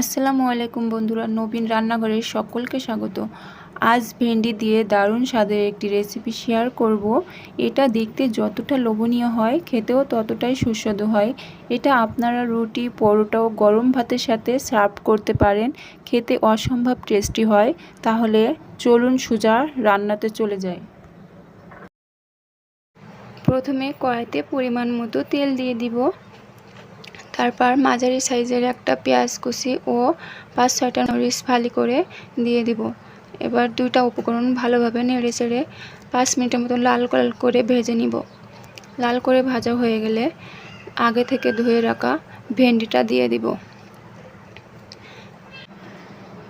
আসসালামু আলাইকুম বন্ধুরা, নবীন রান্নাঘরের সকলকে স্বাগত। আজ ভেন্ডি দিয়ে দারুণ স্বাদের একটি রেসিপি শেয়ার করব। এটা দেখতে যতটা লোভনীয় হয়, খেতেও ততটাই সুস্বাদু হয়। এটা আপনারা রুটি, পরোটা ও গরম ভাতের সাথে সার্ভ করতে পারেন। খেতে অসম্ভব টেস্টি হয়। তাহলে চলুন সুজা রান্নাতে চলে যায় প্রথমে কড়াইতে পরিমাণ মতো তেল দিয়ে দিব। তারপর মাঝারি সাইজের একটা পেঁয়াজ কুচি ও পাঁচ ছয়টা মরিচ ফালি করে দিয়ে দিব। এবার দুইটা উপকরণ ভালোভাবে নেড়ে চেড়ে পাঁচ মিনিটের মতো লাল লাল করে ভেজে নিব। লাল করে ভাজা হয়ে গেলে আগে থেকে ধুয়ে রাখা ভেন্ডিটা দিয়ে দিব।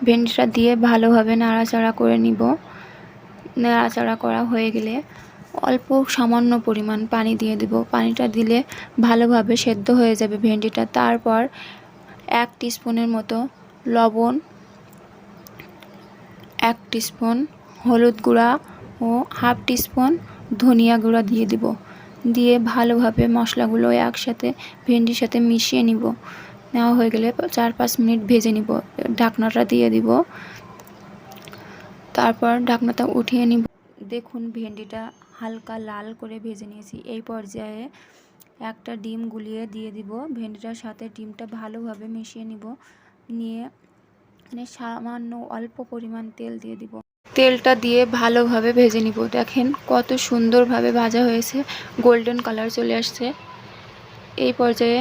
ভেন্ডিটা দিয়ে ভালোভাবে নাড়াচাড়া করে নিব। নাড়াচাড়া করা হয়ে গেলে অল্প সামান্য পরিমাণ পানি দিয়ে দেব। পানিটা দিলে ভালোভাবে সেদ্ধ হয়ে যাবে ভেন্ডিটা। তারপর এক স্পুনের মতো লবণ, এক স্পুন হলুদ গুঁড়া ও হাফ স্পুন ধনিয়া গুঁড়া দিয়ে দিব। দিয়ে ভালোভাবে মশলাগুলো একসাথে ভেন্ডির সাথে মিশিয়ে নিব। নেওয়া হয়ে গেলে চার পাঁচ মিনিট ভেজে নিব। ঢাকনাটা দিয়ে দিব। তারপর ঢাকনাটা উঠিয়ে নিব। দেখুন ভেন্ডিটা হালকা লাল করে ভেজে নিয়েছি। এই পর্যায়ে একটা ডিম গুলিয়ে দিয়ে দিব। ভেন্ডিটার সাথে ডিমটা ভালোভাবে মিশিয়ে নিব। নিয়ে মানে সামান্য অল্প পরিমাণ তেল দিয়ে দিব। তেলটা দিয়ে ভালোভাবে ভেজে নিব। দেখেন কত সুন্দরভাবে ভাজা হয়েছে। গোল্ডেন কালার চলে আসছে। এই পর্যায়ে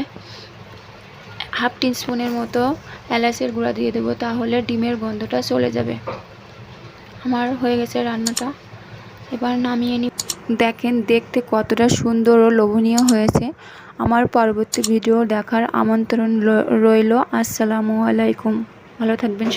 হাফ স্পুনের মতো এলাচের গুঁড়া দিয়ে দেবো। তাহলে ডিমের গন্ধটা চলে যাবে। আমার হয়ে গেছে রান্নাটা। এবার নামিয়ে নি দেখেন দেখতে কতটা সুন্দর ও লোভনীয় হয়েছে। আমার পরবর্তী ভিডিও দেখার আমন্ত্রণ রইল। আসসালামু আলাইকুম। ভালো থাকবেন।